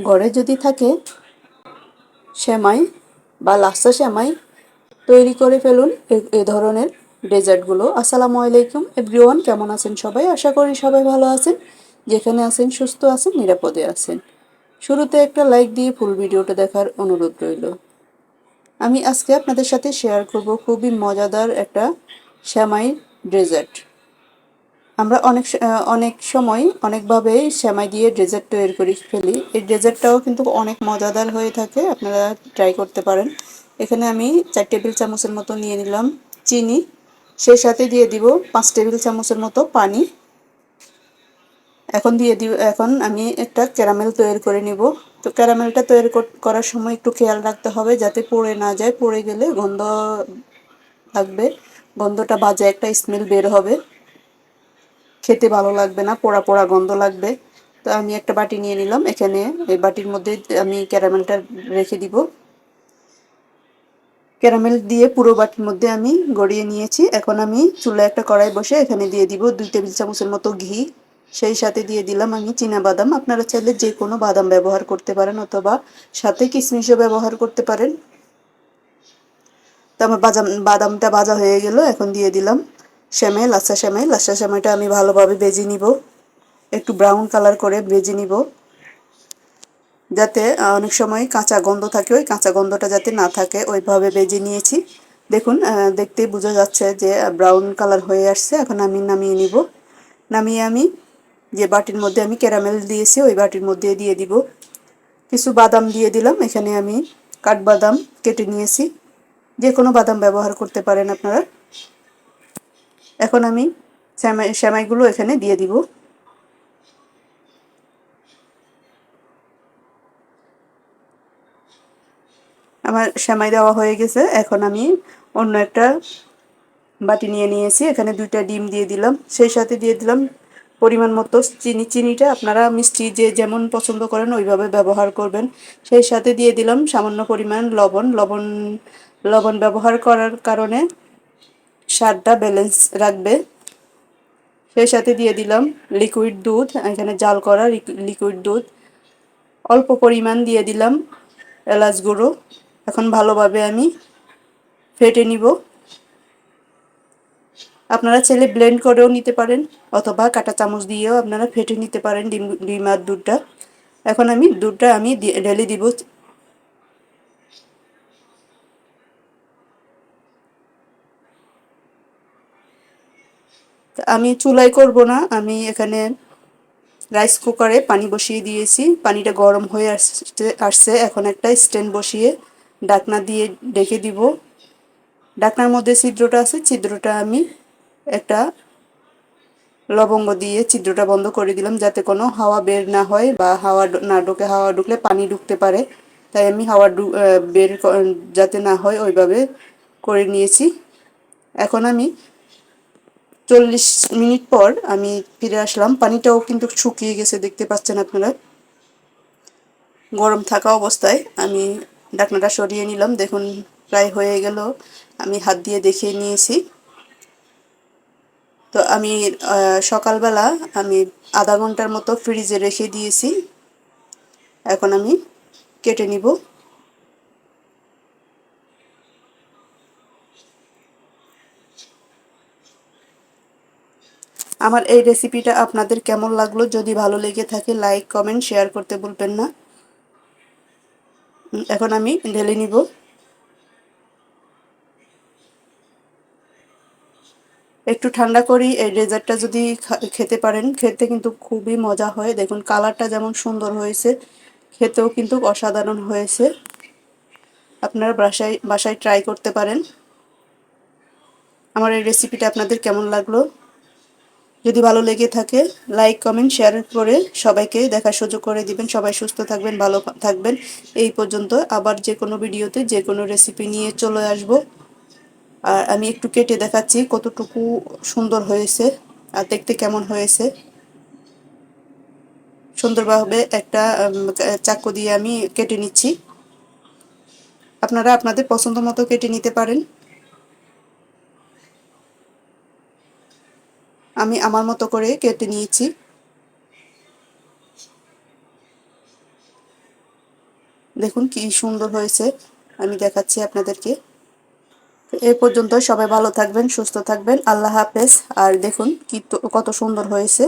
ঘরে যদি থাকে, সেমাই বা লাচ্ছা সেমাই তৈরি করে ফেলুন এ- এ ধরনের ডেজার্টগুলো। আসসালামু আলাইকুম এভরিওয়ান, কেমন আছেন সবাই? আশা করি সবাই ভালো আছেন, যেখানে আছেন সুস্থ আছেন, নিরাপদে আছেন। শুরুতে একটা লাইক দিয়ে ফুল ভিডিওটা দেখার অনুরোধ রইল। আমি আজকে আপনাদের সাথে শেয়ার করব খুবই মজাদার একটা শ্যামাই ডেজার্ট। আমরা অনেক অনেক সময় অনেকভাবেই শ্যামাই দিয়ে ডেজার্ট তৈরি করে ফেলি। এই ডেজার্টটাও কিন্তু অনেক মজাদার হয়ে থাকে, আপনারা ট্রাই করতে পারেন। এখানে আমি চার টেবিল চামচের মতো নিয়ে নিলাম চিনি। সেই সাথে দিয়ে দিব পাঁচ টেবিল চামচের মতো পানি। এখন দিয়ে দিব, এখন আমি একটা ক্যারামেল তৈরি করে নিব। তো ক্যারামেলটা তৈরি কর- করার সময় একটু খেয়াল রাখতে হবে যাতে পড়ে না যায়। পড়ে গেলে গন্ধ লাগবে, গন্ধটা বাজে একটা স্মেল বের হবে। খেতে ভালো লাগবে না, পোড়া পোড়া গন্ধ লাগবে। তো আমি একটা বাটি নিয়ে নিলাম, এখানে এই বাটির মধ্যে আমি ক্যারামেলটা রেখে দিব। ক্যারামেল দিয়ে পুরো বাটির মধ্যে আমি গড়িয়ে নিয়েছি। এখন আমি চুলায় একটা কড়াই বসে এখানে দিয়ে দিব দুই টেবিল চামচের মতো ঘি। সেই সাথে দিয়ে দিলাম আমি চীনা বাদাম। আপনারা চাইলে যে কোনো বাদাম ব্যবহার করতে পারেন অথবা সাথে কিশমিশও ব্যবহার করতে পারেন। তো আমার বাদাম, বাদামটা ভাজা হয়ে গেল, এখন দিয়ে দিলাম। সেমাই লাচ্ছা সেমাই। লাচ্ছা সেমাইটা আমি ভালোভাবে বেজে নিব। একটু ব্রাউন কালার করে বেজে নিব। যাতে অনেক সময় কাঁচা গন্ধ থাকে, ওই কাঁচা গন্ধটা যাতে না থাকে, ওইভাবে বেজে নিয়েছি। দেখুন দেখতেই বোঝা যাচ্ছে যে ব্রাউন কালার হয়ে আসছে। এখন আমি নামিয়ে নিব। নামিয়ে আমি যে বাটির মধ্যে আমি ক্যারামেল দিয়েছি, ওই বাটির মধ্যে দিয়ে দিব। কিছু বাদাম দিয়ে দিলাম। এখানে আমি কাঠবাদাম কেটে নিয়েছি। যে কোনো বাদাম ব্যবহার করতে পারেন আপনারা। এখন আমি শ্যামাই শ্যামাইগুলো এখানে দিয়ে দিব। আমার সেমাই দেওয়া হয়ে গেছে। এখন আমি অন্য একটা বাটি নিয়ে নিয়েছি। এখানে দুইটা ডিম দিয়ে দিলাম। সেই সাথে দিয়ে দিলাম পরিমাণ মতো চিনি। চিনিটা আপনারা মিষ্টি যে যেমন পছন্দ করেন ওইভাবে ব্যবহার করবেন। সেই সাথে দিয়ে দিলাম সামান্য পরিমাণ লবণ। লবণ লবণ ব্যবহার করার কারণে স্বাদটা ব্যালেন্স রাখবে। সেই সাথে দিয়ে দিলাম লিকুইড দুধ, এখানে জাল করা লিকুইড দুধ। অল্প পরিমাণ দিয়ে দিলাম এলাচ গুঁড়ো। এখন ভালোভাবে আমি ফেটে নিব। আপনারা ছেলে ব্লেন্ড করেও নিতে পারেন, অথবা কাঁটা চামচ দিয়েও আপনারা ফেটে নিতে পারেন ডিম ডিম আর দুধটা। এখন আমি দুধটা আমি ঢেলে দিব আমি চুলাই করব না, আমি এখানে রাইস কুকারে পানি বসিয়ে দিয়েছি। পানিটা গরম হয়ে আসছে আসছে। এখন একটা স্ট্যান্ড বসিয়ে ডাকনা দিয়ে ডেকে দিব। ডাকনার মধ্যে ছিদ্রটা আছে, ছিদ্রটা আমি একটা লবঙ্গ দিয়ে ছিদ্রটা বন্ধ করে দিলাম যাতে কোনো হাওয়া বের না হয় বা হাওয়া না ঢুকে। হাওয়া ঢুকলে পানি ঢুকতে পারে। তাই আমি হাওয়া বের যাতে না হয়, ওইভাবে করে নিয়েছি। এখন আমি চল্লিশ মিনিট পর আমি ফিরে আসলাম। পানিটাও কিন্তু শুকিয়ে গেছে, দেখতে পাচ্ছেন আপনারা। গরম থাকা অবস্থায় আমি ডাকনাটা সরিয়ে নিলাম। দেখুন, প্রায় হয়ে গেল। আমি হাত দিয়ে দেখিয়ে নিয়েছি। তো আমি সকালবেলা আমি আধা ঘণ্টার মতো ফ্রিজে রেখে দিয়েছি। এখন আমি কেটে নিব। আমার এই রেসিপিটা আপনাদের কেমন লাগল? যদি ভালো লেগে থাকে লাইক কমেন্ট শেয়ার করতে ভুলবেন না। এখন আমি ঢেলে নিব। একটু ঠান্ডা করি, এই ডেজার্টটা যদি খেতে পারেন। খেতে কিন্তু খুবই মজা হয়। দেখুন, কালারটা যেমন সুন্দর হয়েছে, খেতেও কিন্তু অসাধারণ হয়েছে। আপনারা বাসায় বাসায় ট্রাই করতে পারেন। আমার এই রেসিপিটা আপনাদের কেমন লাগল? যদি ভালো লেগে থাকে লাইক কমেন্ট শেয়ার করে সবাইকে দেখার সুযোগ করে দিবেন। সবাই সুস্থ থাকবেন, ভালো থাকবেন। এই পর্যন্ত আবার যে কোনো ভিডিওতে যে কোনো রেসিপি নিয়ে চলে আসব। আর আমি একটু কেটে দেখাচ্ছি কতটুকু সুন্দর হয়েছে আর দেখতে কেমন হয়েছে। সুন্দরভাবে একটা চাকু দিয়ে আমি কেটে নিচ্ছি। আপনারা আপনাদের পছন্দ মতো কেটে নিতে পারেন। আমি আমার মতো করে কেটে নিয়েছি। দেখুন কি সুন্দর হয়েছে। আমি দেখাচ্ছি আপনাদেরকে। এ পর্যন্ত সবাই ভালো থাকবেন, সুস্থ থাকবেন। আল্লাহ হাফেজ। আর দেখুন কি কত সুন্দর হয়েছে।